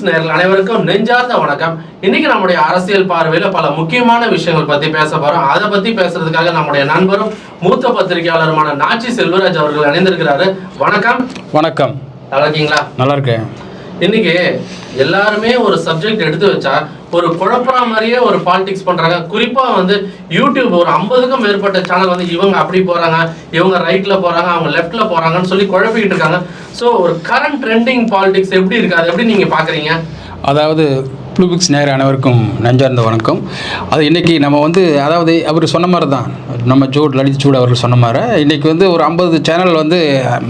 Fix நேர்கள் அனைவருக்கும் நெஞ்சார்ந்த வணக்கம். இன்னைக்கு நம்முடைய அரசியல் பார்வையில பல முக்கியமான விஷயங்கள் பத்தி பேச போறோம். அதை பத்தி பேசுறதுக்காக நம்முடைய நண்பரும் மூத்த பத்திரிகையாளருமான நாச்சி செல்வராஜ் அவர்கள் இணைந்திருக்கிறாரு. வணக்கம். வணக்கம். நல்லா இருக்கீங்களா? நல்லா இருக்கேன். இன்னைக்கு எல்லாருமே ஒரு சப்ஜெக்ட் எடுத்து வச்சா ஒரு குழப்பற மாதிரியே ஒரு பாலிடிக்ஸ் பண்றாங்க. குறிப்பா வந்து யூடியூப் ஒரு ஐம்பதுக்கும் மேற்பட்ட சேனல் வந்து இவங்க அப்படி போறாங்க இவங்க ரைட்ல போறாங்க அவங்க லெஃப்ட்ல போறாங்கன்னு சொல்லி குழப்பிக்கிட்டு இருக்காங்க. ஸோ ஒரு கரண்ட் ட்ரெண்டிங் பாலிடிக்ஸ் எப்படி இருக்கு? அதை எப்படி நீங்க பாக்குறீங்க? அதாவது ப்ளூபிக்ஸ் நேர அனைவருக்கும் நெஞ்சார்ந்த வணக்கம். அது இன்றைக்கி நம்ம வந்து அதாவது அவர் சொன்ன மாதிரி தான் நம்ம ஜோட் லலித் சூட் அவர்கள் சொன்ன மாதிரி இன்றைக்கி வந்து ஒரு ஐம்பது சேனல் வந்து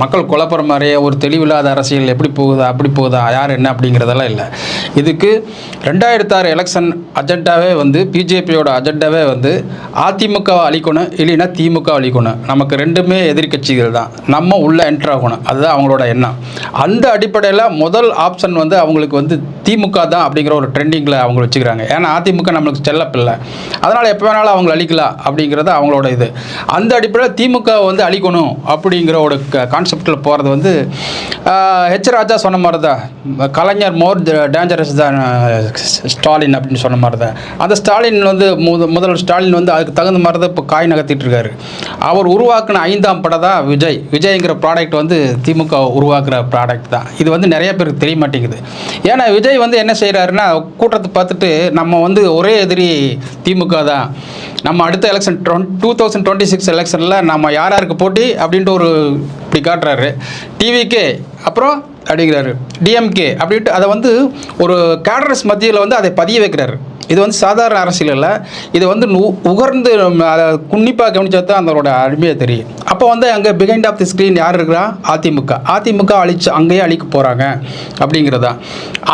மக்கள் குழப்பற மாதிரியே ஒரு தெளிவில்லாத அரசியல் எப்படி போகுதா அப்படி போகுதா யார் என்ன அப்படிங்கிறதெல்லாம் இல்லை. இதுக்கு ரெண்டாயிரத்தாறு எலெக்ஷன் அஜெண்டாவே வந்து பிஜேபியோட அஜெண்டாவே வந்து அதிமுகவை அழிக்கணும் இல்லைன்னா திமுக அழிக்கணும். நமக்கு ரெண்டுமே எதிர்க்கட்சிகள் தான். நம்ம உள்ளே என்ட்ரு ஆகணும். அதுதான் அவங்களோட எண்ணம். அந்த அடிப்படையில் முதல் ஆப்ஷன் வந்து அவங்களுக்கு வந்து திமுக தான் அப்படிங்கிற ஒரு ட்ரெண்டிங்கில் அவங்க வச்சுக்கிறாங்க. ஏன்னா அதிமுக நம்மளுக்கு செல்லப்பில்லை அதனால் எப்போ வேணாலும் அவங்களை அழிக்கலாம் அப்படிங்கிறது அவங்களோட இது. அந்த அடிப்படையில் திமுக வந்து அழிக்கணும் அப்படிங்கிற ஒரு கான்செப்டில் போகிறது வந்து ஹெச் ராஜா சொன்ன மாதிரி தான் கலைஞர் மோர் டேஞ்சரஸ் தான் ஸ்டாலின் அப்படின்னு சொன்ன மாதிரி தான் அந்த ஸ்டாலின் வந்து முத முதல் ஸ்டாலின் வந்து அதுக்கு தகுந்த மாதிரி தான் இப்போ காய் நகர்த்திட்டு இருக்காரு. அவர் உருவாக்கின ஐந்தாம் படம் தான் விஜய். விஜய்ங்கிற ப்ராடக்ட் வந்து திமுக உருவாக்குற ப்ராடக்ட் தான். இது வந்து நிறைய பேருக்கு தெரிய மாட்டேங்குது. ஏன்னா விஜய் வந்து என்ன செய்கிறாருன்னா கூட்டத்தை பார்த்துட்டு நம்ம வந்து ஒரே எதிரி திமுக தான். நம்ம அடுத்த election two thousand twenty six எலெக்ஷனில் நம்ம யார் யாருக்கு போட்டி அப்படின்ட்டு ஒரு இப்படி காட்டுறாரு. டிவிக்கே அப்புறம் அப்படிங்கிறாரு. டிஎம்கே அப்படின்ட்டு அதை வந்து ஒரு கேடரஸ் மத்தியில் வந்து அதை பதிய வைக்கிறாரு. இது வந்து சாதாரண அரசியல் இல்லை இது வந்து உகர்ந்து அதை உன்னிப்பாக கவனிச்சா தான் அதோட அருமையாக தெரியும். அப்போ வந்து அங்கே பிகைண்ட் ஆஃப் தி ஸ்க்ரீன் யார் இருக்கிறா? அதிமுக. அதிமுக அழிச்சு அங்கேயே அழிக்க போகிறாங்க அப்படிங்கிறதா.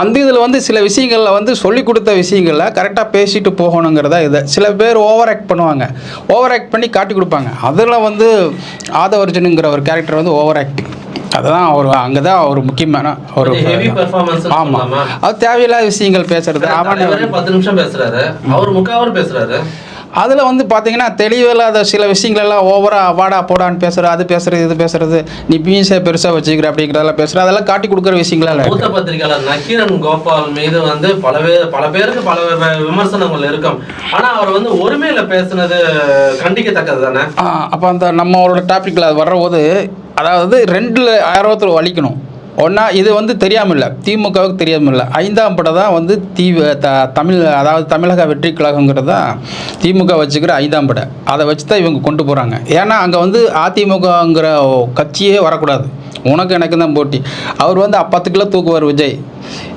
அந்த இதில் வந்து சில விஷயங்களில் வந்து சொல்லி கொடுத்த விஷயங்களில் கரெக்டாக பேசிட்டு போகணுங்கிறதா இது. சில பேர் ஓவர் ஆக்ட் பண்ணுவாங்க. ஓவர் ஆக்ட் பண்ணி காட்டி கொடுப்பாங்க. அதில் வந்து ஆதவர்ஜனுங்கிற ஒரு கேரக்டர் வந்து ஓவர் ஆக்டிங் அதுதான் ஒரு அங்கே தான் ஒரு முக்கியமான ஒரு ஆமாம்? அது தேவையில்லாத விஷயங்கள் பேசுறது. அவன் பத்து நிமிஷம் பேசுறாரு. அவர் முக்காவர் பேசுறாரு. அதில் வந்து பார்த்தீங்கன்னா தெளிவில்லாத சில விஷயங்கள் எல்லாம் ஓவராக வாடா போடான்னு பேசுகிற அது பேசுறது இது பேசுறது நீ பீஸை பெருசாக வச்சுக்கிற அப்படிங்கிறதெல்லாம் பேசுகிற அதெல்லாம் காட்டி கொடுக்குற விஷயங்களா மூத்த பத்திரிகையாளர் நக்கீரன் கோபால் மீது வந்து பல பேர் பல பேருக்கு பல விமர்சனங்கள் இருக்கும். ஆனா அவர் வந்து ஒருமையில பேசுனது கண்டிக்கத்தக்கது தானே அப்போ அந்த நம்மளோட டாப்பிக்கில் அது வர்றபோது அதாவது ரெண்டில் ஆயிரத்தில் வலிக்கணும். ஒன்றா இது வந்து தெரியாமல் இல்லை திமுகவுக்கு தெரியாமல் இல்லை ஐந்தாம் படம் தான் வந்து தீ த தமிழ் அதாவது தமிழக வெற்றி கழகங்கிறது தான் திமுக வச்சுக்கிற ஐந்தாம் படம். அதை வச்சு தான் இவங்க கொண்டு போகிறாங்க ஏன்னா அங்கே வந்து அதிமுகங்கிற கட்சியே வரக்கூடாது. உனக்கு எனக்கு தான் போட்டி. அவர் வந்து பத்து கிலோ தூக்குவார் விஜய்.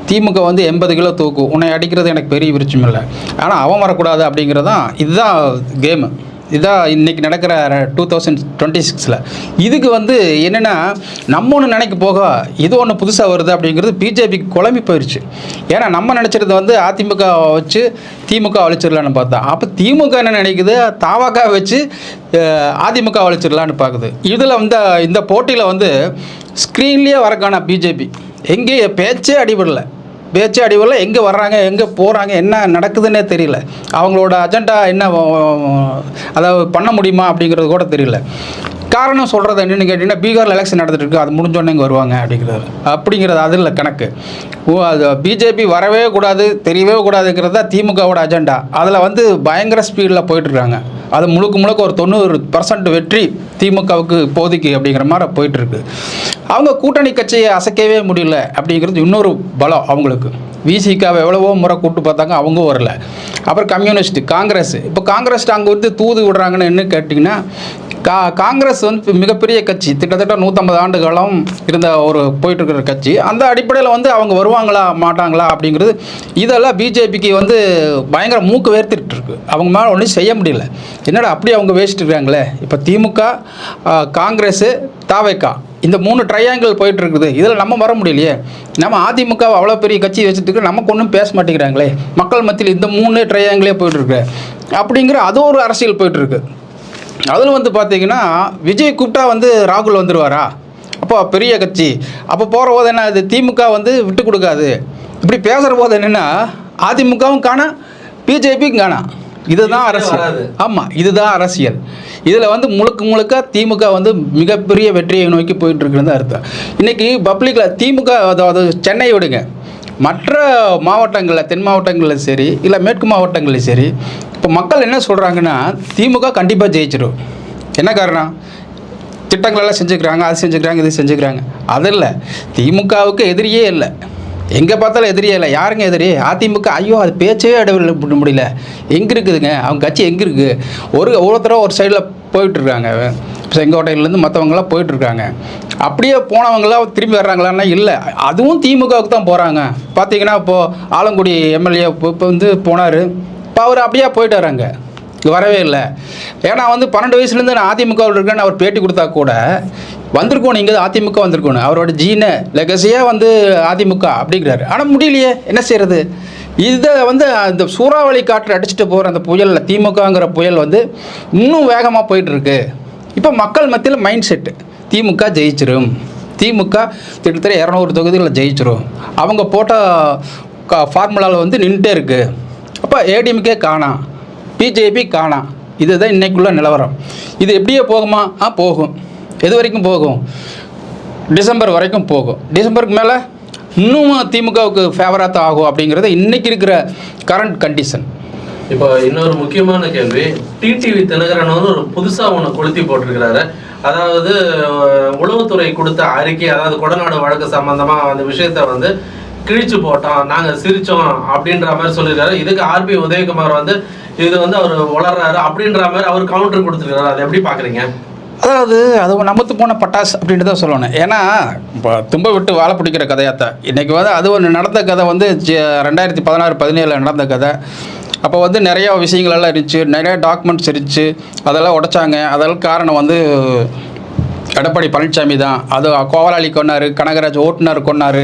திமுக வந்து எண்பது கிலோ தூக்கும் உன்னை அடிக்கிறது எனக்கு பெரிய விருச்சம் இல்லை. ஆனால் அவன் வரக்கூடாது அப்படிங்கிறதான் இதுதான் கேமு. இதான் இன்றைக்கி நடக்கிற டூ தௌசண்ட் டுவெண்ட்டி சிக்ஸில் இதுக்கு வந்து என்னென்னா நம்ம ஒன்று நினைக்க போக இது ஒன்று புதுசாக வருது அப்படிங்கிறது பிஜேபிக்கு குழம்பி போயிடுச்சு ஏன்னா நம்ம நினச்சிருந்த வந்து அதிமுக வச்சு திமுக அழிச்சிடலான்னு பார்த்தா. அப்போ திமுக என்ன நினைக்குது? தாவாக்கா வச்சு அதிமுக அழிச்சிடலான்னு பார்க்குது இதில் வந்து இந்த போட்டியில் வந்து ஸ்க்ரீன்லேயே வரக்கான பிஜேபி எங்கேயும் பேச்சே அடிபடலை. பேச்சு அடிவில் எங்கே வர்றாங்க எங்கே போகிறாங்க என்ன நடக்குதுன்னே தெரியல. அவங்களோட அஜெண்டா என்ன அதாவது பண்ண முடியுமா அப்படிங்கிறது கூட தெரியல. காரணம் சொல்கிறது என்னென்னு கேட்டிங்கன்னா பீகாரில் எலெக்ஷன் நடந்துட்டு அது முடிஞ்சோடனே இங்கே வருவாங்க அப்படிங்கிறது அப்படிங்கிறது அது இல்லை கணக்கு. ஓ அது பிஜேபி வரவே கூடாது தெரியவே கூடாதுங்கிறது தான் திமுகவோட அஜெண்டா அதில் வந்து பயங்கர ஸ்பீடில் போயிட்டுருக்காங்க அது முழுக்க முழுக்க ஒரு தொண்ணூறு பர்சன்ட் வெற்றி திமுகவுக்கு போதிக்கு அப்படிங்கிற மாதிரி போயிட்டுருக்கு அவங்க கூட்டணி கட்சியை அசைக்கவே முடியல அப்படிங்கிறது இன்னொரு பலம் அவங்களுக்கு. விசிகாவை எவ்வளவோ முறை கூப்பிட்டு பார்த்தாங்க அவங்க வரல. அப்புறம் கம்யூனிஸ்ட் காங்கிரஸ். இப்போ காங்கிரஸ் அங்கே வந்து தூது விடுறாங்கன்னு என்ன கேட்டிங்கன்னா கா காங்கிரஸ் வந்து மிகப்பெரிய கட்சி. கிட்டத்தட்ட நூற்றம்பது ஆண்டு காலம் இருந்த ஒரு போயிட்டுருக்கிற கட்சி. அந்த அடிப்படையில் வந்து அவங்க வருவாங்களா மாட்டாங்களா அப்படிங்கிறது இதெல்லாம் பிஜேபிக்கு வந்து பயங்கர மூக்கு வேர்த்துட்டு இருக்கு அவங்க மேலே ஒன்றும் செய்ய முடியல. என்னடா அப்படி அவங்க வேஸ்ட் இருக்காங்களே. இப்போ திமுக காங்கிரஸு தாவேக்கா இந்த மூணு ட்ரையாங்கிள் போயிட்டு இருக்குது இதில் நம்ம வர முடியலையே. நம்ம அதிமுக அவ்வளோ பெரிய கட்சி வச்சுட்டு நமக்கு ஒன்றும் பேச மாட்டேங்கிறாங்களே. மக்கள் மத்தியில் இந்த மூணு ட்ரையாங்கிளே போயிட்டு இருக்கு அப்படிங்கிற அது ஒரு அரசியல் போயிட்டு இருக்கு அதில் வந்து பார்த்தீங்கன்னா விஜய் கூப்பிட்டா வந்து ராகுல் வந்துடுவாரா அப்போ பெரிய கட்சி. அப்போ போகிற போது என்ன அது திமுக வந்து விட்டு கொடுக்காது. இப்படி பேசுகிற போது என்னென்னா அதிமுகவும் காணா பிஜேபியும் காணாம் இதுதான் அரசியல். ஆமாம் இதுதான் அரசியல். இதில் வந்து முழுக்க முழுக்க திமுக வந்து மிகப்பெரிய வெற்றியை நோக்கி போயிட்டு இருக்குன்னு தான் அர்த்தம். இன்றைக்கி பப்ளிக்கில் திமுக அதாவது சென்னை விடுங்க. மற்ற மாவட்டங்களில் தென் மாவட்டங்களில் சரி இல்லை மேற்கு மாவட்டங்களில் சரி இப்போ மக்கள் என்ன சொல்கிறாங்கன்னா திமுக கண்டிப்பாக ஜெயிச்சிடும் என்ன காரணம்? திட்டங்களெல்லாம் செஞ்சுக்கிறாங்க அது செஞ்சுக்கிறாங்க இது செஞ்சுக்கிறாங்க. அது இல்லை. திமுகவுக்கு எதிரியே இல்லை. எங்கே பார்த்தாலும் எதிரியே இல்லை. யாருங்க எதிரி? அதிமுக. ஐயோ அது பேச்சே இடைவெளி பண்ண முடியல. எங்கே இருக்குதுங்க? அவங்க கட்சி எங்கே இருக்குது ஒரு ஒவ்வொருத்தரும் ஒரு சைடில் போயிட்டுருக்காங்க. செங்கோட்டையிலேருந்து மற்றவங்களாம் போயிட்டுருக்காங்க. அப்படியே போனவங்களாம் திரும்பி வர்றாங்களான்னா இல்லை. அதுவும் திமுகவுக்கு தான் போகிறாங்க பார்த்தீங்கன்னா இப்போது ஆலங்குடி எம்எல்ஏ இப்போ வந்து போனார். இப்போ அவர் அப்படியே போயிட்டு வராங்க வரவே இல்லை. ஏன்னா வந்து பன்னெண்டு வயசுலேருந்து நான் அதிமுகவில் இருக்கேன்னு அவர் பேட்டி கொடுத்தா கூட வந்திருக்கணும் இங்கே அதிமுக வந்திருக்கணும் அவரோட ஜீனை லெகசியாக வந்து அதிமுக அப்படிங்கிறாரு. ஆனால் முடியலையே என்ன செய்கிறது இதை வந்து அந்த சூறாவளி காற்று அடிச்சுட்டு போகிற அந்த புயலில் திமுகங்கிற புயல் வந்து இன்னும் வேகமாக போயிட்டுருக்கு. இப்போ மக்கள் மத்தியில் மைண்ட் செட்டு திமுக ஜெயிச்சிரும். திமுக கிட்டத்தட்ட இரநூறு தொகுதிகளில் ஜெயிச்சிரும். அவங்க போட்ட ஃபார்முலாவில் வந்து நின்றுட்டே இருக்குது அப்போ ஏடிஎம்கே காணாம் பிஜேபி காணாம். இதுதான் இன்னைக்குள்ள நிலவரம். இது எப்படியே போகுமா? ஆ போகும். எது வரைக்கும் போகும்? டிசம்பர் வரைக்கும் போகும். டிசம்பருக்கு மேலே இன்னும் திமுகவுக்கு ஃபேவராக தான் ஆகும் அப்படிங்கிறது இன்னைக்கு இருக்கிற கரண்ட் கண்டிஷன் இப்போ இன்னொரு முக்கியமான கேள்வி. டிடிவி தினகரன் வந்து ஒரு புதுசாக ஒன்று கொளுத்தி போட்டிருக்கிறாரு. அதாவது உளவுத்துறை கொடுத்த அறிக்கை அதாவது கொடநாடு வழக்கு சம்பந்தமாக அந்த விஷயத்த வந்து கிழிச்சு போட்டோம் நாங்கள் சிரித்தோம் அப்படின்ற மாதிரி சொல்லியிருக்காரு. இதுக்கு ஆர்பி உதயகுமார் வந்து இது வந்து அவர் வளர்றாரு அப்படின்ற மாதிரி அவர் கவுண்டர் கொடுத்துருக்காரு. அதை எப்படி பாக்குறீங்க அதாவது அது நமத்து போன பட்டாசு அப்படின்ட்டு தான் சொல்லணும். ஏன்னா இப்போ தும்ப விட்டு வாழை பிடிக்கிற கதையாத்தான் இன்றைக்கி வந்து அது ஒன்று நடந்த கதை வந்து ரெண்டாயிரத்தி பதினாறு பதினேழில் நடந்த கதை. அப்போ வந்து நிறைய விஷயங்களெல்லாம் இருந்துச்சு. நிறைய டாக்குமெண்ட்ஸ் இருந்துச்சு. அதெல்லாம் உடைச்சாங்க. அதெல்லாம் காரணம் வந்து எடப்பாடி பழனிசாமி தான். அது கோவலாளி கொன்னார் கனகராஜ் ஓட்டுநர் கொன்னார்.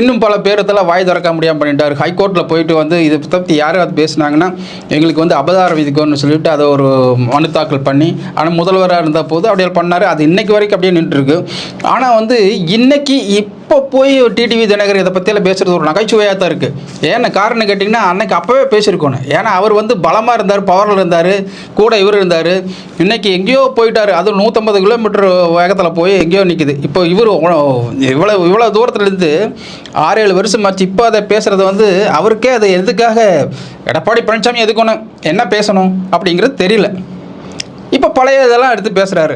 இன்னும் பல பேரத்தில் வாய் திறக்க முடியாமல் பண்ணிட்டார். ஹைகோர்ட்டில் போயிட்டு வந்து இதை பற்றி யார் பேசினாங்கன்னா எங்களுக்கு வந்து அபதாரம் விதிக்கணும்னு சொல்லிட்டு அதை ஒரு மனு தாக்கல் பண்ணி ஆனால் முதல்வராக இருந்த போது அப்படியே பண்ணார். அது இன்னைக்கு வரைக்கும் அப்படியே நின்றுருக்கு. ஆனால் வந்து இன்னைக்கு இப்போ போய் டிடிவி தினகர் இதை பற்றியெல்லாம் பேசுகிறது ஒரு நகைச்சுவையாக தான் இருக்குது ஏன்னா காரணம் கேட்டிங்கன்னா அன்னைக்கு அப்போவே பேசியிருக்கணும். ஏன்னா அவர் வந்து பலமாக இருந்தார் பவரில் இருந்தார் கூட இவர் இருந்தார். இன்றைக்கி எங்கேயோ போயிட்டார். அது நூற்றம்பது கிலோமீட்டர் வேகத்தில் போய் எங்கேயோ நிற்கிது இப்போ இவர் இவ்வளோ இவ்வளோ தூரத்துலேருந்து ஆறு ஏழு வருஷம் ஆச்சு. இப்போ அதை பேசுகிறது வந்து அவருக்கே அது எதுக்காக எடப்பாடி பழனிசாமி எதுக்கணும் என்ன பேசணும் அப்படிங்கிறது தெரியல. இப்போ பழைய இதெல்லாம் எடுத்து பேசுகிறாரு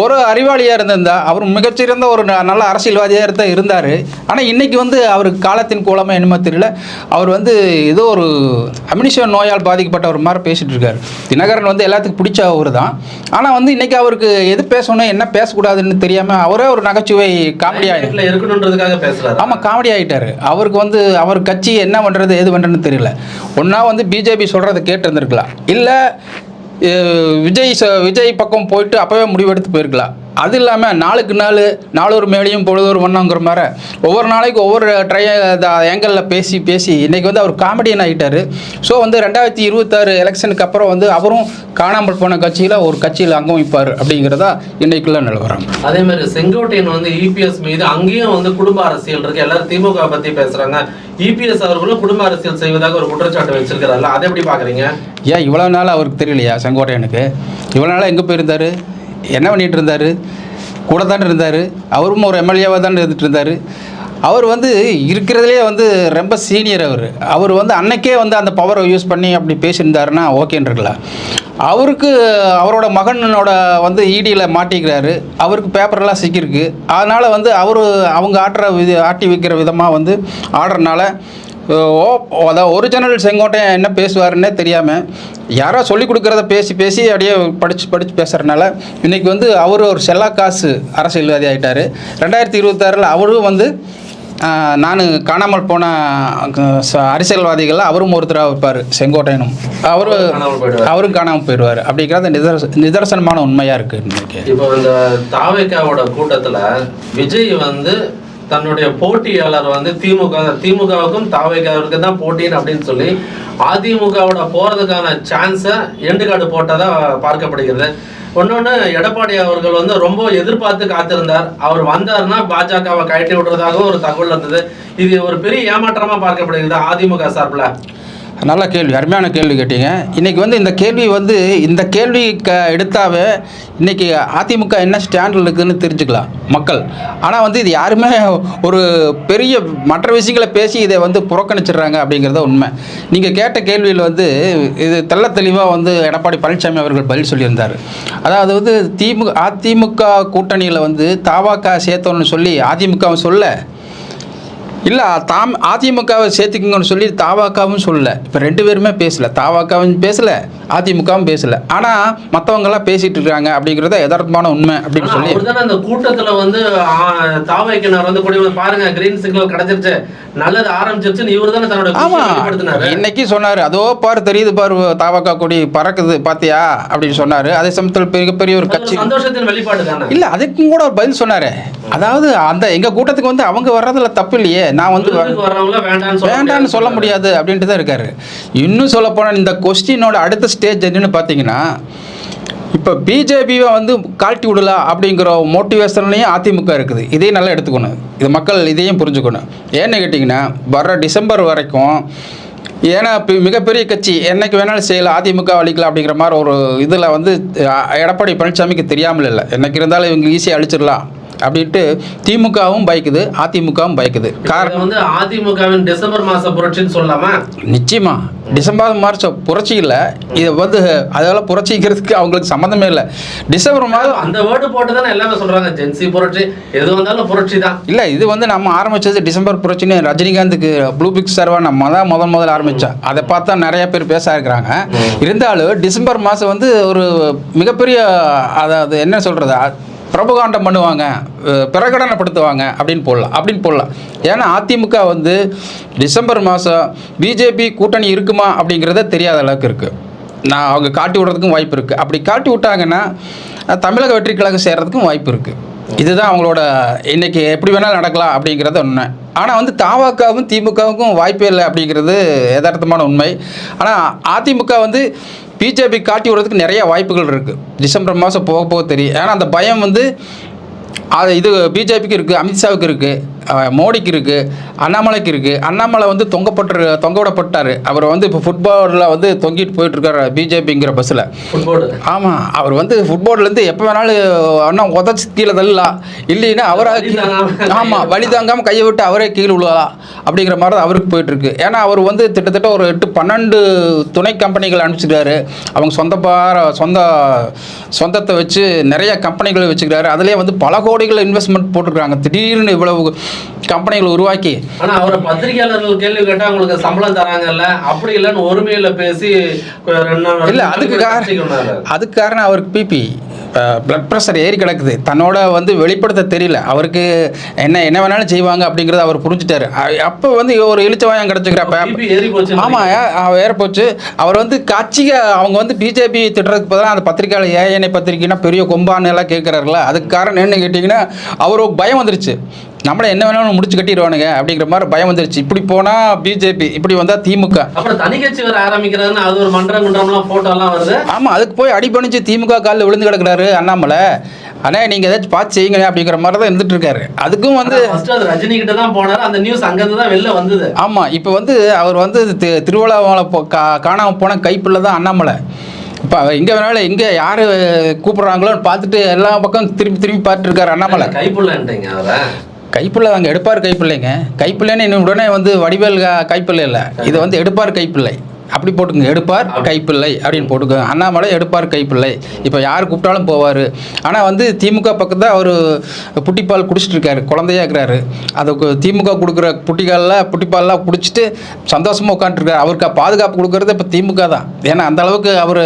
ஒரு அறிவாளியாக இருந்திருந்தா அவர் மிகச்சிறந்த ஒரு நல்ல அரசியல்வாதியாக இருந்தா இருந்தார். ஆனால் இன்றைக்கி வந்து அவர் காலத்தின் கோலமாக என்னமோ தெரியல. அவர் வந்து ஏதோ ஒரு அமினிஷன் நோயால் பாதிக்கப்பட்ட ஒரு மாதிரி பேசிகிட்டு இருக்காரு. தினகரன் வந்து எல்லாத்துக்கும் பிடிச்ச அவர் தான் ஆனால் வந்து இன்றைக்கி அவருக்கு எது பேசணும் என்ன பேசக்கூடாதுன்னு தெரியாமல் அவரே ஒரு நகைச்சுவை வீட்டுல இருக்கணுன்றதுக்காக பேசுறாரு. ஆமாம் காமெடி ஆகிட்டாரு அவருக்கு வந்து அவர் கட்சி என்ன பண்ணுறது எது பண்ணுறதுன்னு தெரியல. ஒன்றா வந்து பிஜேபி சொல்கிறத கேட்டு இருந்திருக்கலாம் இல்லை விஜய் ச- விஜய் பக்கம் போயிட்டு அப்போவே முடிவெடுத்து போயிருக்கலாம். அது இல்லாமல் நாளுக்கு நாள் நாளொரு மேலேயும் பொழுதொரு வண்ணங்கிற மாதிரி ஒவ்வொரு நாளைக்கு ஒவ்வொரு ட்ரை ஏங்கலில் பேசி பேசி இன்றைக்கி வந்து அவர் காமெடியன் ஆகிட்டார் ஸோ வந்து ரெண்டாயிரத்தி இருபத்தாறு எலெக்ஷனுக்கு அப்புறம் வந்து அவரும் காணாமல் போன கட்சியில் ஒரு கட்சியில் அங்கம் வைப்பார் அப்படிங்கிறதா இன்றைக்குள்ள நிலவரம். அதே மாதிரி செங்கோட்டையன் வந்து இபிஎஸ் மீது அங்கேயும் வந்து குடும்ப அரசியல் இருக்கு. எல்லாரும் திமுக பத்தி பேசுறாங்க. இபிஎஸ் அவர்களும் குடும்ப அரசியல் செய்வதாக ஒரு குற்றச்சாட்டு வச்சிருக்கிறாருல அதை எப்படி பாக்குறீங்க ஏன் இவ்வளோ நாள் அவருக்கு தெரியலையா செங்கோட்டையனுக்கு? இவ்வளோ நாளாக எங்கே போயிருந்தார்? என்ன பண்ணிட்டு இருந்தார்? கூட தான் இருந்தார். அவரும் ஒரு எம்எல்ஏவாக தான் இருந்துட்டு இருந்தார். அவர் வந்து இருக்கிறதுலே வந்து ரொம்ப சீனியர் அவர். அவர் வந்து அன்னைக்கே வந்து அந்த பவரை யூஸ் பண்ணி அப்படி பேசியிருந்தாருன்னா ஓகேன்றிருக்கலாம் அவருக்கு அவரோட மகனோட வந்து e ஈடியில் மாட்டிக்கிறாரு. அவருக்கு பேப்பரெல்லாம் சிக்கியிருக்கு. அதனால் வந்து அவர் அவங்க ஆட்டுற விதி ஆட்டி வைக்கிற விதமாக வந்து ஆடுறனால அதான் ஒரிஜினல் செங்கோட்டையன் என்ன பேசுவாருன்னே தெரியாமல் யாரோ சொல்லி கொடுக்குறத பேசி பேசி அப்படியே படித்து படித்து பேசுகிறனால இன்றைக்கி வந்து அவர் ஒரு செல்லா காசு அரசியல்வாதி ஆகிட்டார் ரெண்டாயிரத்தி இருபத்தாறில் அவரும் வந்து நான் காணாமல் போன அரசியல்வாதிகளில் அவரும் ஒருத்தராக வைப்பார் செங்கோட்டையனும். அவரு. அவரும் காணாமல் போயிடுவார். அப்படிங்கிறது நிதர்ச நிதர்சனமான உண்மையாக இருக்குது இன்றைக்கி இப்போ இந்த தாவேக்காவோட கூட்டத்துல விஜய் வந்து தன்னுடைய போட்டியாளர் வந்து திமுக திமுகவுக்கும் தாவேக்காவுக்கு தான் போட்டின்னு அப்படின்னு சொல்லி அதிமுகவோட போறதுக்கான சான்ஸை எண்டு கார்டு போட்டதா பார்க்கப்படுகிறது. இன்னொன்று எடப்பாடி அவர்கள் வந்து ரொம்ப எதிர்பார்த்து காத்திருந்தார். அவர் வந்தாருன்னா பாஜகவை கழட்டி விடுறதாகவும் ஒரு தகவல் இருந்தது இது ஒரு பெரிய ஏமாற்றமா பார்க்கப்படுகிறது அதிமுக சார்பில். நல்ல கேள்வி அருமையான கேள்வி கேட்டீங்க. இன்றைக்கி வந்து இந்த கேள்வி வந்து இந்த கேள்வி க எடுத்தாவே இன்றைக்கி அதிமுக என்ன ஸ்டாண்டில் இருக்குதுன்னு தெரிஞ்சுக்கலாம் மக்கள். ஆனால் வந்து இது யாருமே ஒரு பெரிய மற்ற விஷயங்களை பேசி இதை வந்து புறக்கணிச்சிடுறாங்க அப்படிங்கிறத உண்மை. நீங்கள் கேட்ட கேள்வியில் வந்து இது தெள்ள தெளிவாக வந்து எடப்பாடி பழனிசாமி அவர்கள் பதில் சொல்லியிருந்தார். அதாவது வந்து திமுக அதிமுக கூட்டணியில் வந்து தாவாக்கா சேர்த்தோன்னு சொல்லி அதிமுகவும் சொல்ல இல்லை தாம் அதிமுகவை சேர்த்துக்குங்கன்னு சொல்லி தாவாக்காவும் சொல்லல. இப்போ ரெண்டு பேருமே பேசல. தாவாக்காவும் பேசல அதிமுகவும் பேசல. ஆனால் மற்றவங்கெல்லாம் பேசிட்டு இருக்காங்க அப்படிங்கிறத யதார்த்தமான உண்மை அப்படின்னு சொல்லி. அந்த கூட்டத்துல வந்து தாவைக்கினர் வந்து கூட பாருங்க கிரீன் சிக்னல் கிடைச்சிருச்சு. நல்லது ஆரம்பிச்சிருச்சுன்னு இவர் தானே தன்னோட ஆமா. குஷியை வெளிப்படுத்தினாரு. இன்னைக்கு சொன்னாரு அதோ பாரு தெரியுது பாரு தாவாக்கா கொடி பறக்குது பாத்தியா? அப்படின்னு சொன்னாரு. அதே சமயத்தில் மிகப்பெரிய ஒரு கட்சி சந்தோஷத்தின் வெளிப்பாடு தானே. இல்ல அதுக்கும் கூட ஒரு பதில் சொன்னாரு. அதாவது அந்த எங்க கூட்டத்துக்கு வந்து அவங்க வர்றதுல தப்பு இல்லையே. நான் வந்து வேண்டாம்னு சொல்ல முடியாது. அப்படின்ட்டு தான் இருக்காரு. இன்னும் சொல்ல போனால் இந்த கொஸ்டினோட அடுத்த ஸ்டேஜ் என்னன்னு பார்த்தீங்கன்னா இப்போ பிஜேபியை வந்து கால்ட்டி விடலாம் அப்படிங்கிற மோட்டிவேஷன்லையும் அதிமுக இருக்குது. இதையும் நல்லா எடுத்துக்கணும். இது மக்கள் இதையும் புரிஞ்சுக்கணும். ஏன்னு கேட்டிங்கன்னா வர்ற டிசம்பர் வரைக்கும் ஏன்னா இப்போ மிகப்பெரிய கட்சி என்னைக்கு வேணாலும் செய்யலாம் அதிமுக அழிக்கலாம் அப்படிங்கிற மாதிரி ஒரு இதில் வந்து எடப்பாடி பழனிசாமிக்கு தெரியாமல் இல்லை. என்னைக்கு இருந்தாலும் இவங்க ஈஸியாக அழிச்சிடலாம். அப்படின்ட்டு திமுகவும் பயக்குது அதிமுகவும் பயக்குது. காரணம்? வந்து அதிமுகவின் டிசம்பர் மாச புரட்சின்னு சொல்லலாமா? நிச்சயமா. டிசம்பர் மார்ச் புரட்சி இல்லை. இது வந்து அதெல்லாம் புரட்சிக்கிறதுக்கு அவங்களுக்கு சம்மந்தமே இல்லை. டிசம்பர் மாதம் அந்த வேர்டு போட்டு தானே எல்லாமே சொல்றாங்க. ஜென்சி புரட்சி எது வந்தாலும் புரட்சி தான் இல்லை இது வந்து நம்ம ஆரம்பிச்சது டிசம்பர் புரட்சின்னு ரஜினிகாந்துக்கு ப்ளூ பிக் சர்வா நம்ம தான் முதல் முதல்ல ஆரம்பித்தோம் அதை பார்த்தா நிறைய பேர் பேச இருக்கிறாங்க இருந்தாலும் டிசம்பர் மாதம் வந்து ஒரு மிகப்பெரிய அதாவது என்ன சொல்கிறது பிரபகாண்டம் பண்ணுவாங்க பிரகடனப்படுத்துவாங்க அப்படின்னு போடலாம் அப்படின்னு போடலாம். ஏன்னா அதிமுக வந்து டிசம்பர் மாதம் பிஜேபி கூட்டணி இருக்குமா அப்படிங்கிறத தெரியாத அளவுக்கு இருக்குது நான் அவங்க காட்டி விடுறதுக்கும் வாய்ப்பு இருக்குது அப்படி காட்டி விட்டாங்கன்னா தமிழக வெற்றி கழகம் சேர்கிறதுக்கும் வாய்ப்பு இருக்குது இதுதான் அவங்களோட இன்றைக்கி எப்படி வேணாலும் நடக்கலாம் அப்படிங்கிறது உண்மை ஆனால் வந்து தாவாக்காவும் திமுகவுக்கும் வாய்ப்பே இல்லை அப்படிங்கிறது யதார்த்தமான உண்மை. ஆனால் அதிமுக வந்து பிஜேபி காட்டி விடுறதுக்கு நிறைய வாய்ப்புகள் இருக்குது டிசம்பர் மாதம் போக போக தெரியும். ஏன்னா அந்த பயம் வந்து அது இது பிஜேபிக்கு இருக்குது அமித்ஷாவுக்கு இருக்குது மோடிக்கு இருக்குது அண்ணாமலைக்கு இருக்குது அண்ணாமலை வந்து தொங்கப்பட்டு தொங்க விடப்பட்டார் அவர் வந்து இப்போ ஃபுட்பாலில் வந்து தொங்கிட்டு போயிட்டுருக்காரு பிஜேபிங்கிற பஸ்ஸில் ஆமாம் அவர் வந்து ஃபுட்பால்லேருந்து எப்போ வேணாலும் அண்ணா உதச்சி கீழே தள்ளலாம் இல்லைன்னா அவராக ஆமாம் வழி தாங்காமல் கையை விட்டு அவரே கீழே விழுவலாம் அப்படிங்கிற மாதிரி தான் அவருக்கு போயிட்டுருக்கு. ஏன்னா அவர் வந்து கிட்டத்தட்ட ஒரு எட்டு பன்னெண்டு துணை கம்பெனிகள் அனுப்பிச்சிருக்காரு. அவங்க சொந்த பார சொந்த சொந்தத்தை வச்சு நிறைய கம்பெனிகளை வச்சுக்கிறாரு. அதுலேயே வந்து பல கோடிகள் இன்வெஸ்ட்மெண்ட் போட்டிருக்காங்க திடீர்னு இவ்வளவு கம்பெனிகள் உருவாக்கி. ஆனா அவரை பத்திரிகையாளர்கள் கேள்வி கேட்டா உங்களுக்கு சம்பளம் தராங்கல்ல? அப்படி இல்லைன்னு ஒருமையில பேசி இல்லை அதுக்கு காரணம். அதுக்கு காரணம் அவருக்கு பிபி பிளட் ப்ரெஷர் ஏறி கிடக்குது. தன்னோட வந்து வெளிப்படுத்த தெரியல. அவருக்கு என்ன என்ன வேணாலும் செய்வாங்க அப்படிங்கிறத அவர் புரிஞ்சுட்டாரு. அப்போ வந்து ஒரு இழிச்சவாயம் கிடச்சிக்கிறப்ப BP ஏறி போச்சு. ஆமாம் அவர் வந்து கட்சிக்கு அவங்க வந்து பிஜேபி திட்டுறதுக்கு பதிலாக அந்த பத்திரிக்கையாளர் ஏஎன்ஐ பத்திரிக்கைனா பெரிய கொம்பான்னு எல்லாம் கேட்குறாருல அதுக்கு காரணம் என்ன கேட்டிங்கன்னா அவருக்கு பயம் வந்துருச்சு. நம்மளை என்ன வேணாலும் முடிச்சு கட்டிடுவானுங்க அப்படிங்கிற மாதிரி பயம் வந்துருச்சு. இப்படி போனால் பிஜேபி இப்படி வந்தால் திமுக. அப்புறம் தனி கட்சி வேற ஆரம்பிக்கிறதுன்னு அது ஒரு மன்றம் குன்றம்லாம் போட்டோ எல்லாம் வருது. ஆமாம் அதுக்கு போய் அடிபணிஞ்சு திமுக காலில் விழுந்து கிடக்குறாரு அண்ணாமலை. அண்ணா நீங்கள் ஏதாச்சும் பார்த்து செய்யுங்க அப்படிங்கிற மாதிரி தான் இருந்துட்டு இருக்காரு. அதுக்கும் வந்து ரஜினி கிட்ட தான் போனாரு. அந்த நியூஸ் அங்கிருந்து தான் வெளில வந்தது. ஆமாம் இப்போ வந்து அவர் வந்து திருவிழாவில் காணாமல் போன கைப்பிள்ளை தான் அண்ணாமலை. இப்போ எங்கே வேணாலும் எங்கே யார் கூப்பிட்றாங்களோன்னு பார்த்துட்டு எல்லா பக்கம் திரும்பி திரும்பி பார்த்துட்டு இருக்காரு அண்ணாமலை. கைப்புள்ளன்ட்டீங்க அவரை. கைப்பிள்ளை தாங்க எடுப்பார் கைப்பிள்ளைங்க. கைப்பிள்ளைன்னு இன்னும் உடனே வந்து வடிவேல் கைப்பிள்ளை இல்லை. இது வந்து எடுப்பார் கைப்பிள்ளை. அப்படி போட்டுங்க எடுப்பார் கைப்பிள்ளை அப்படின்னு போட்டுக்கோங்க. அண்ணாமலை எடுப்பார் கைப்பிள்ளை. இப்போ யார் கூப்பிட்டாலும் போவார். ஆனால் வந்து திமுக பக்கத்தில் அவர் புட்டிப்பால் குடிச்சிட்டு இருக்காரு. குழந்தையா இருக்கிறாரு. அதுக்கு திமுக கொடுக்குற புட்டிகாலில் புட்டிப்பால்லாம் குடிச்சிட்டு சந்தோஷமாக உட்காந்துருக்காரு அவருக்கு பாதுகாப்பு கொடுக்குறது இப்போ திமுக தான். ஏன்னா அந்த அளவுக்கு அவர்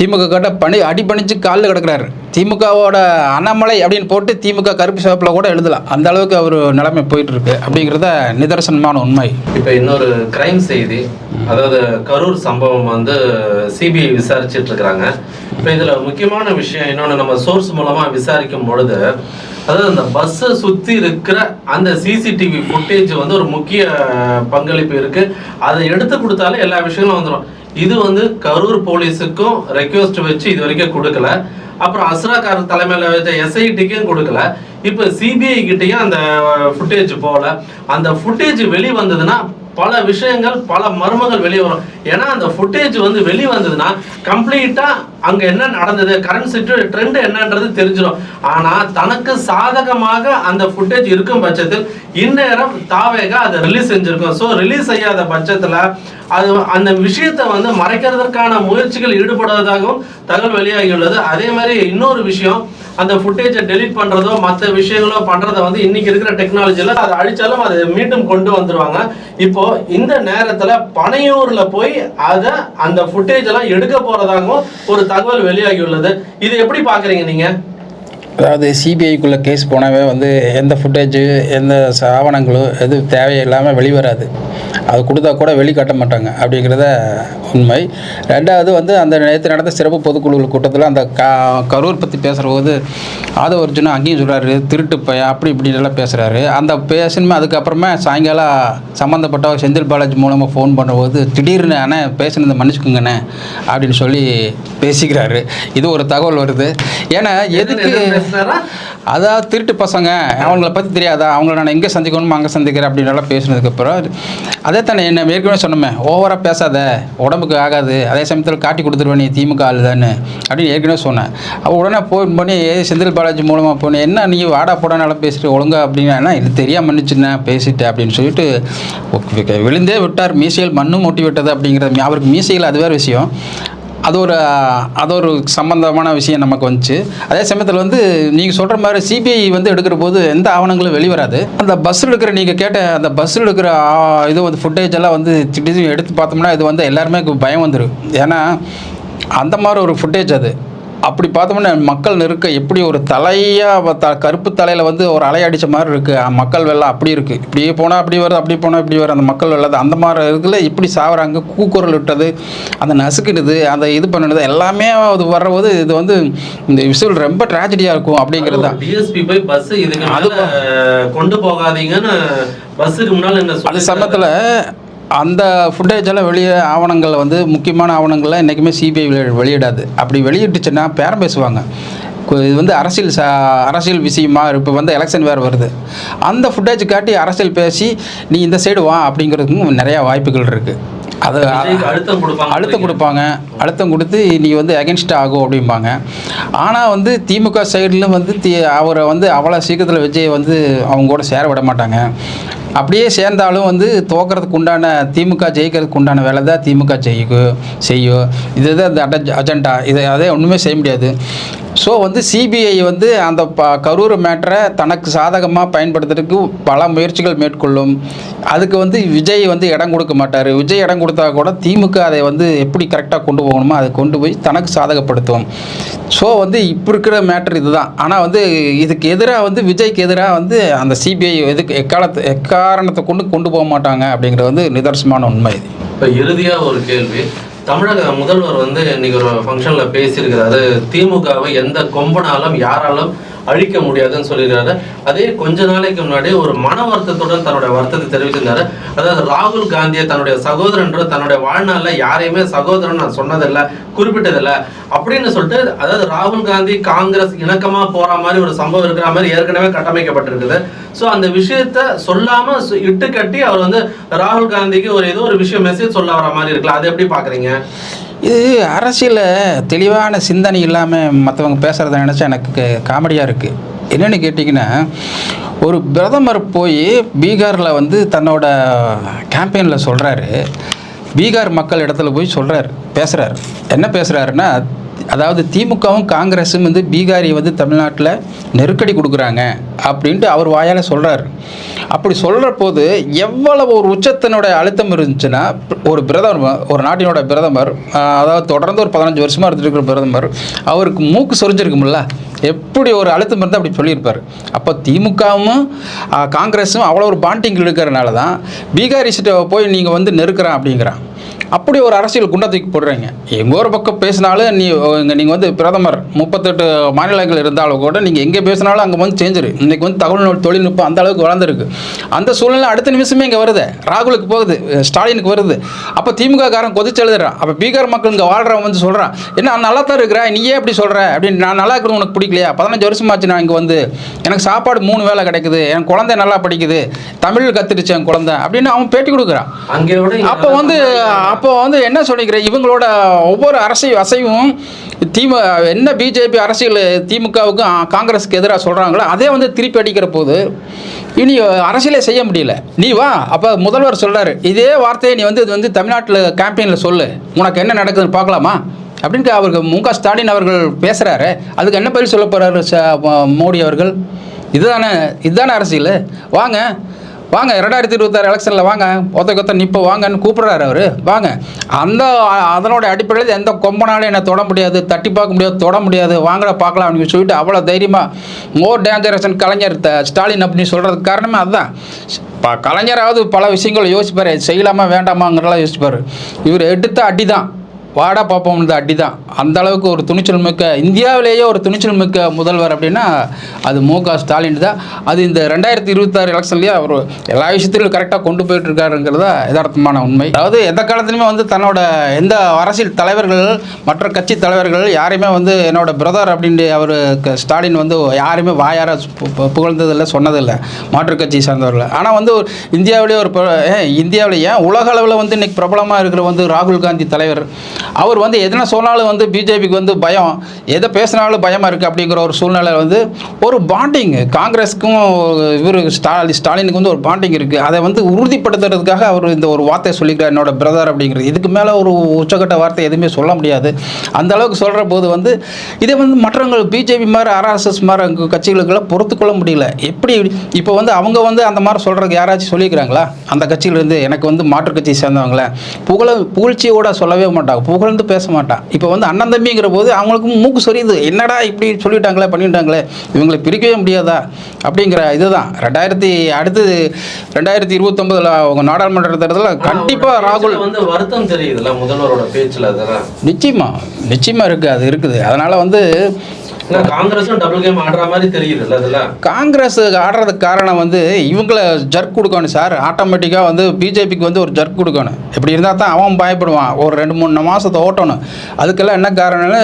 திமுக கிட்ட பணி அடிபணிச்சு காலில் கிடக்குறாரு. திமுகவோட அண்ணாமலை அப்படின்னு போட்டு திமுக கருப்பு சிவப்பில் கூட எழுதலாம். அந்த அளவுக்கு அவர் நிலைமை போயிட்டு இருக்கு. அப்படிங்கிறத நிதர்சனமான உண்மை. இப்போ இன்னொரு கிரைம் செய்தி அதாவது கரூர் சம்பவம் வந்து சிபிஐ விசாரிச்சுட்டு இருக்கிறாங்க. இப்போ இதில் முக்கியமான விஷயம் இன்னொன்று நம்ம சோர்ஸ் மூலமாக விசாரிக்கும் பொழுது அதாவது அந்த பஸ்ஸை சுற்றி இருக்கிற அந்த சிசிடிவி ஃபுட்டேஜ் வந்து ஒரு முக்கிய பங்களிப்பு இருக்குது அதை எடுத்து கொடுத்தாலே எல்லா விஷயங்களும் வந்துடும் இது வந்து கரூர் போலீஸுக்கும் ரெக்வஸ்ட் வச்சு இது வரைக்கும் கொடுக்கல. அப்புறம் அஸ்ராக்கார் தலைமையில் வச்ச எஸ்ஐடிக்கும் கொடுக்கல. இப்போ சிபிஐ கிட்டேயும் அந்த ஃபுட்டேஜ் போகல அந்த ஃபுட்டேஜ் வெளி வந்ததுன்னா பல விஷயங்கள் பல மர்மங்கள் வெளியே வரும். ஏன்னா அந்த ஃபுட்டேஜ் வந்து வெளியே வந்ததுன்னா கம்ப்ளீட்டாக அங்கே என்ன நடந்தது கரண்ட் சிட்டு ட்ரெண்ட் என்னன்றது தெரிஞ்சிடும் ஆனால் தனக்கு சாதகமாக அந்த ஃபுட்டேஜ் இருக்கும் பட்சத்தில் இந்நேரம் தாவேகா அதை ரிலீஸ் செஞ்சுருக்கோம். ஸோ ரிலீஸ் செய்யாத பட்சத்தில் அது அந்த விஷயத்தை வந்து மறைக்கிறதுக்கான முயற்சிகள் ஈடுபடுவதாகவும் தகவல் வெளியாகியுள்ளது. அதே மாதிரி இன்னொரு விஷயம் அந்த ஃபுட்டேஜை டெலீட் பண்ணுறதோ மற்ற விஷயங்களோ பண்ணுறத வந்து இன்னைக்கு இருக்கிற டெக்னாலஜியில் அதை அழிச்சாலும் அதை மீண்டும் கொண்டு வந்துடுவாங்க இப்போ இந்த நேரத்தில் பனையூரில் போய் அதை அந்த ஃபுட்டேஜ் எல்லாம் எடுக்க போகிறதாகவும் ஒரு தகவல் வெளியாகியுள்ளது. இது எப்படி பார்க்குறீங்க நீங்கள் அதாவது சிபிஐக்குள்ளே கேஸ் போனாவே வந்து எந்த ஃபுட்டேஜு எந்த ஆவணங்களோ எதுவும் தேவையில்லாமல் வெளிவராது. அது கொடுத்தா கூட வெளிக்காட்ட மாட்டாங்க அப்படிங்கிறத உண்மை. ரெண்டாவது வந்து அந்த நேற்று நடந்த சிறப்பு பொதுக்குழு கூட்டத்தில் அந்த கா கரூர் பற்றி பேசுகிற போது ஆதவ அர்ஜுனா அங்கேயும் சொல்கிறாரு திருட்டு பையன் அப்படி இப்படி எல்லாம் பேசுகிறாரு அந்த பேசணுமே அதுக்கப்புறமா சாயங்காலம் சம்மந்தப்பட்ட செந்தில் பாலாஜி மூலமாக ஃபோன் பண்ணும்போது திடீர்னு அண்ணே பேசுனதை மன்னிச்சுக்குங்கண்ணே அப்படின்னு சொல்லி பேசிக்கிறாரு. இது ஒரு தகவல் வருது. ஏன்னா எதுக்கு அதாவது திருட்டு பசங்க அவங்கள பற்றி தெரியாதா? அவங்கள நான் எங்கே சந்திக்கணுமோ அங்கே சந்திக்கிறேன் அப்படின்னு எல்லாம் பேசுனதுக்கப்புறம் அதே தானே என்ன ஏற்கனவே சொன்னோமே ஓவராக பேசாத உடம்புக்கு ஆகாது அதே சமயத்தில் காட்டி கொடுத்துருவேன் நீ திமுக ஆளுதான்னு அப்படின்னு ஏற்கனவே சொன்னேன். அவள் உடனே ஃபோன் பண்ணி செந்தில் பாலாஜி மூலமாக போனேன் என்ன நீ வாடா போடானால பேசிட்டு ஒழுங்கா அப்படின்னா இது தெரியாம மன்னிச்சுண்ணேன் பேசிட்டேன் அப்படின்னு சொல்லிட்டு விழுந்தே விட்டார். மீசையில் மண்ணும் மூட்டி விட்டது அப்படிங்கிறது அவருக்கு மீசையில் அது வேறு விஷயம். அது ஒரு அது ஒரு சம்பந்தமான விஷயம் நமக்கு வந்துச்சு. அதே சமயத்தில் வந்து நீங்கள் சொல்கிற மாதிரி சிபிஐ வந்து எடுக்கிற போது எந்த ஆவணங்களும் வெளிவராது அந்த பஸ்ஸில் இருக்கிற நீங்கள் கேட்ட அந்த பஸ்ஸில் இருக்கிற இது வந்து ஃபுட்டேஜ் எல்லாம் வந்து திடீர்னு எடுத்து பார்த்தோம்னா இது வந்து எல்லாருமே பயம் வந்துடும் ஏன்னா அந்த மாதிரி ஒரு ஃபுட்டேஜ் அது. அப்படி பார்த்தோம்னா மக்கள் நெருக்க எப்படி ஒரு தலையாக த கருப்பு தலையில் வந்து ஒரு அலை அடித்த மாதிரி இருக்குது மக்கள் வெள்ளம் அப்படி இருக்குது இப்படியே போனால் அப்படி வருது அப்படி போனால் இப்படி வருது. அந்த மக்கள் வெள்ளம் அந்த மாதிரி இருக்குல்ல இப்படி சாவறாங்க. கூக்குரல் விட்டது அந்த நசுக்கிடுது அந்த இது பண்ணுறது எல்லாமே அது வர்றபோது இது வந்து இந்த விஷயம் ரொம்ப ட்ராஜடியாக இருக்கும் அப்படிங்கிறது தான். டிஎஸ்பி போய் பஸ் இதுக்கு மேல கொண்டு போகாதீங்கன்னு பஸ்ஸுக்கு முன்னால என்ன அது சமயத்தில் அந்த ஃபுட்டேஜ் எல்லாம் வெளியே ஆவணங்கள் வந்து முக்கியமான ஆவணங்கள்லாம் என்றைக்குமே சிபிஐ வெளியிடாது. அப்படி வெளியிட்டுச்சுன்னா பேரம் பேசுவாங்க. இது வந்து அரசியல் ச அரசியல் விஷயமா இப்போ வந்து எலெக்ஷன் வேறு வருது. அந்த ஃபுட்டேஜ் காட்டி அரசியல் பேசி நீ இந்த சைடு வா அப்படிங்கிறதுக்கும் நிறையா வாய்ப்புகள் இருக்குது அது அழுத்தம் கொடுப்பாங்க அழுத்தம் கொடுப்பாங்க. அழுத்தம் கொடுத்து நீ வந்து அகென்ஸ்ட் ஆகும் அப்படிம்பாங்க. ஆனால் வந்து திமுக சைடில் வந்து தி அவரை வந்து அவ்வளோ சீக்கிரத்தில் விஜய் வந்து அவங்க கூட சேர விட மாட்டாங்க. அப்படியே சேர்ந்தாலும் வந்து தோக்கிறதுக்கு உண்டான திமுக ஜெயிக்கிறதுக்கு உண்டான வேலை தான் திமுக ஜெயிக்கும் செய்யும் இதுதான் இந்த அட அஜெண்டா இதை அதே ஒன்றுமே செய்ய முடியாது. ஸோ வந்து சிபிஐ வந்து அந்த ப கரூர் மேட்டரை தனக்கு சாதகமாக பயன்படுத்துறதுக்கு பல முயற்சிகள் மேற்கொள்ளும். அதுக்கு வந்து விஜய் வந்து இடம் கொடுக்க மாட்டார். விஜய் இடம் கொடுத்தா கூட திமுக அதை வந்து எப்படி கரெக்டாக கொண்டு போகணுமோ அதை கொண்டு போய் தனக்கு சாதகப்படுத்தும். ஸோ வந்து இப்போ இருக்கிற மேட்டர் இதுதான். ஆனால் வந்து இதுக்கு எதிராக வந்து விஜய்க்கு எதிராக வந்து அந்த சிபிஐ எதுக்கு எக்காலத்தை காரணத்தை கொண்டு கொண்டு போக மாட்டாங்க அப்படிங்கிறது வந்து நிதர்சனமான உண்மை இது. இப்போ இறுதியாக ஒரு கேள்வி. தமிழக முதல்வர் வந்து இன்னைக்கு ஒரு ஃபங்க்ஷனில் பேசியிருக்கிறாரு. திமுகவை எந்த கொம்பனாலும் யாராலும் அழிக்க முடியாதுன்னு சொல்லியிருக்காரு அதே கொஞ்ச நாளைக்கு முன்னாடி ஒரு மன வருத்தத்துடன் தன்னுடைய வருத்தத்தை தெரிவிச்சிருந்தாரு. அதாவது ராகுல் காந்தியை தன்னுடைய சகோதரன் தன்னுடைய வாழ்நாளில் யாரையுமே சகோதரன் நான் சொன்னதில்லை குறிப்பிட்டதில்லை அப்படின்னு சொல்லிட்டு அதாவது ராகுல் காந்தி காங்கிரஸ் இணக்கமாக போகிற மாதிரி ஒரு சம்பவம் இருக்கிற மாதிரி ஏற்கனவே கட்டமைக்கப்பட்டிருக்குது. ஸோ அந்த விஷயத்த சொல்லாம இட்டு கட்டி அவர் வந்து ராகுல் காந்திக்கு ஒரு ஏதோ ஒரு விஷயம் மெசேஜ் சொல்ல வர மாதிரி இருக்கலாம் அதை எப்படி பாக்குறீங்க? இது அரசியலில் தெளிவான சிந்தனை இல்லாமல் மற்றவங்க பேசுகிறத நினச்சா எனக்கு காமெடியாக இருக்குது என்னென்னு கேட்டிங்கன்னா ஒரு பிரதமர் போய் பீகாரில் வந்து தன்னோட கேம்பெயினில் சொல்கிறாரு பீகார் மக்கள் இடத்துல போய் சொல்கிறார் பேசுகிறாரு என்ன பேசுகிறாருன்னா அதாவது திமுகவும் காங்கிரஸும் வந்து பீகாரி வந்து தமிழ்நாட்டில் நெருக்கடி கொடுக்குறாங்க அப்படின்ட்டு அவர் வாயால் சொல்கிறாரு அப்படி சொல்கிற போது எவ்வளவு ஒரு உச்சத்தினுடைய அழுத்தம் இருந்துச்சுன்னா ஒரு பிரதமர் ஒரு நாட்டினோட பிரதமர் அதாவது தொடர்ந்து ஒரு பதினஞ்சு வருஷமாக இருந்துட்டு இருக்கிற பிரதமர் அவருக்கு மூக்கு சொரிஞ்சிருக்கும்ல. எப்படி ஒரு அழுத்தம் இருந்தால் அப்படி சொல்லியிருப்பார். அப்போ திமுகவும் காங்கிரஸும் அவ்வளோ ஒரு பாண்டிங் இருக்கிறனால தான் பீகாரிஸ்ட்டை போய் நீங்கள் வந்து நெருக்கிறான் அப்படிங்கிறான். அப்படி ஒரு அரசியல் குண்டா தூக்கி போடுறீங்க. எங்கள் ஒரு பக்கம் பேசினாலும் நீ இங்கே நீங்கள் வந்து பிரதமர் முப்பத்தெட்டு மாநிலங்கள் இருந்தாலும் கூட நீங்கள் எங்கே பேசினாலும் அங்கே வந்து சேஞ்சிரு இன்னைக்கு வந்து தகவல் தொழில்நுட்பம் அந்த அளவுக்கு வளர்ந்துருக்கு. அந்த சூழ்நிலை அடுத்த நிமிஷமே இங்கே வருது. ராகுலுக்கு போகுது ஸ்டாலினுக்கு வருது. அப்போ திமுக காரன் கொதிச்சு எழுதுறான் அப்போ பீகார் மக்கள் இங்கே வாழ்றவன் வந்து சொல்கிறான் என்ன நான் நல்லா தான் இருக்கிறேன் நீ ஏன் இப்படி சொல்கிற அப்படின்னு நான் நல்லா இருக்கிறது உனக்கு பிடிக்கலையா? பதினஞ்சு வருஷமாச்சு நான் இங்கே வந்து. எனக்கு சாப்பாடு மூணு வேளை கிடைக்குது. என் குழந்தை நல்லா படிக்குது. தமிழ் கத்துருச்சு என் குழந்தை. அப்படின்னு அவன் பேட்டி கொடுக்குறான். அப்போ வந்து அப்போ வந்து என்ன சொல்லிக்கிறேன்? இவங்களோட ஒவ்வொரு அரசியல் அசைவும் திமு என்ன பிஜேபி அரசியல் திமுகவுக்கும் காங்கிரஸுக்கு எதிராக சொல்கிறாங்களோ அதே வந்து திருப்பி அடிக்கிற போது இனி அரசியலே செய்ய முடியல. நீ வா. அப்போ முதல்வர் சொல்கிறாரு இதே வார்த்தையை நீ வந்து இது வந்து தமிழ்நாட்டில் கேம்பெயினில் சொல்லு. உனக்கு என்ன நடக்குதுன்னு பார்க்கலாமா? அப்படின்ட்டு அவருக்கு மு க ஸ்டாலின் அவர்கள் பேசுகிறாரு அதுக்கு என்ன பதில் சொல்ல போகிறாரு மோடி அவர்கள்? இதுதானே இதுதானே அரசியல்? வாங்க. வாங்க ரெண்டாயிரத்தி இருபத்தாறு எலெக்ஷனில் வாங்க. ஒத்த கொத்த நிப்ப வாங்கன்னு கூப்பிடுறாரு அவர். வாங்க. அந்த அதனோட அடிப்படையில் எந்த கொம்பனாலும் என்னை தொட முடியாது தட்டி பார்க்க முடியாது தொட முடியாது. வாங்கட பார்க்கலாம் அப்படின்னு சொல்லிட்டு அவ்வளோ தைரியமாக மோர் டேஞ்சரஸன் கலைஞர் த- ஸ்டாலின் அப்படின்னு சொல்கிறதுக்கு காரணமே அதுதான். இப்போ கலைஞராவது பல விஷயங்களை யோசிப்பார். செய்யலாமா வேண்டாமாங்கிறலாம் யோசிப்பார். இவர் எடுத்த அடி தான் வாடா பார்ப்போம்னு அடி தான் அந்த அளவுக்கு ஒரு துணிச்சல் மிக்க இந்தியாவிலேயே ஒரு துணிச்சல் மிக்க முதல்வர் அப்படின்னா அது மு க ஸ்டாலின் தான். அது இந்த ரெண்டாயிரத்தி இருபத்தாறு எலெக்ஷன்லேயே அவர் எல்லா விஷயத்திலும் கரெக்டாக கொண்டு போயிட்டுருக்காருங்கிறது தான் யதார்த்தமான உண்மை. அதாவது எந்த காலத்துலையுமே வந்து தன்னோட எந்த அரசியல் தலைவர்கள் மற்ற கட்சி தலைவர்கள் யாரையுமே வந்து என்னோட பிரதர் அப்படின்ட்டு அவர் ஸ்டாலின் வந்து யாருமே வாயார பு- புகழ்ந்ததில்லை சொன்னதில்லை. மாற்றுக் கட்சியை சார்ந்தவர்கள். ஆனால் வந்து ஒரு இந்தியாவிலேயே ஒரு இந்தியாவிலேயே ஏன் உலக அளவில் வந்து இன்னைக்கு பிரபலமாக இருக்கிற வந்து ராகுல் காந்தி தலைவர் அவர் வந்து எதனா சொன்னாலும் வந்து பிஜேபிக்கு வந்து பயம். எதை பேசினாலும் பயமாக இருக்குது அப்படிங்கிற ஒரு சூழ்நிலை வந்து ஒரு பாண்டிங் காங்கிரஸுக்கும் இவர் ஸ்டாலி ஸ்டாலினுக்கு வந்து ஒரு பாண்டிங் இருக்குது அதை வந்து உறுதிப்படுத்துறதுக்காக அவர் இந்த ஒரு வார்த்தையை சொல்லிக்கிறார் என்னோட பிரதர் அப்படிங்கிறது. இதுக்கு மேலே ஒரு உச்சக்கட்ட வார்த்தை எதுவுமே சொல்ல முடியாது. அந்த அளவுக்கு சொல்கிற போது வந்து இதை வந்து மற்றவங்க பிஜேபி மாதிரி ஆர்எஸ்எஸ் மாதிரி கட்சிகளுக்கெல்லாம் பொறுத்துக்கொள்ள முடியல. எப்படி இப்போ வந்து அவங்க வந்து அந்த மாதிரி சொல்கிறதுக்கு யாராச்சும் சொல்லிக்கிறாங்களா? அந்த கட்சியிலேருந்து எனக்கு வந்து மாற்று கட்சியை சேர்ந்தவங்கள. புகழ புகழ்ச்சியோட சொல்லவே மாட்டாங்க. புகழ்ந்து பேச மாட்டான் இப்போ வந்து அண்ணன் தம்பிங்கிற போது அவங்களுக்கு மூக்கு சொரியுது. என்னடா இப்படி சொல்லிட்டாங்களே பண்ணிட்டாங்களே இவங்களை பிரிக்கவே முடியாதா? அப்படிங்கிற இதுதான். ரெண்டாயிரத்தி அடுத்தது ரெண்டாயிரத்தி இருபத்தொம்பதில் அவங்க நாடாளுமன்ற தேர்தலில் கண்டிப்பாக ராகுல் வந்து வருத்தம் தெரியுதுல்ல முதல்வரோட பேச்சுல அதெல்லாம். நிச்சயமா நிச்சயமா இருக்குது அது இருக்குது. அதனால் வந்து காங்கிரஸும் டபுள் கேம் ஆடுற மாதிரி தெரியுதுல்ல அதெல்லாம் காங்கிரஸ் ஆடுறதுக்கு காரணம் வந்து இவங்கள ஜர்க் கொடுக்கணும் சார். ஆட்டோமேட்டிக்காக வந்து பிஜேபிக்கு வந்து ஒரு ஜர்க் கொடுக்கணும். இப்படி இருந்தால் தான் அவன் பயப்படுவான். ஒரு ரெண்டு மூணு மாதத்தை ஓட்டணும். அதுக்கெல்லாம் என்ன காரணம்னா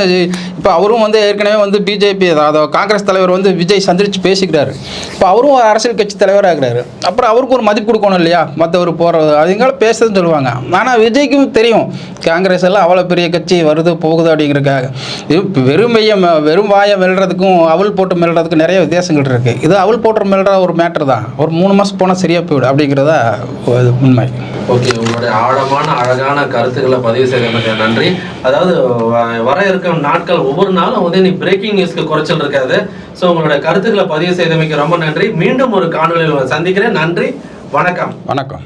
இப்போ அவரும் வந்து ஏற்கனவே வந்து பிஜேபி அதாவது காங்கிரஸ் தலைவர் வந்து விஜய் சந்திரிச்சு பேசிக்கிறாரு. இப்போ அவரும் ஒரு அரசியல் கட்சி தலைவராக அப்புறம் அவருக்கு ஒரு மதிப்பு கொடுக்கணும் இல்லையா? மற்றவர் போகிறது அதுங்கள பேசுறதுன்னு சொல்லுவாங்க. ஆனால் விஜய்க்கும் தெரியும் காங்கிரஸ் எல்லாம் அவ்வளோ பெரிய கட்சி வருது போகுது அப்படிங்கிறதுக்காக. இது வெறும் வெறும் வாயை மெல்றதுக்கும் அவல் போட்டு மெல்றதுக்கும் நிறைய வித்தியாசங்கள் இருக்குது இது அவல் போட்டு மெல்ற ஒரு மேட்ரு தான். ஒரு மூணு மாதம் போனால் சரியாக போயிடும் அப்படிங்கிறதா உண்மை. ஓகே உங்களுடைய ஆழமான அழகான கருத்துக்களை பதிவு செய்ததுக்கு நன்றி. அதாவது வர இருக்கும் நாட்கள் ஒவ்வொரு நாளும் வந்து நீ பிரேக்கிங் நியூஸ்க்கு குறைச்சல் இருக்காது. ஸோ உங்களுடைய கருத்துக்களை பதிவு செய்தமைக்கு ரொம்ப நன்றி. மீண்டும் ஒரு காணொலியில் சந்திக்கிறேன். நன்றி. வணக்கம். வணக்கம்.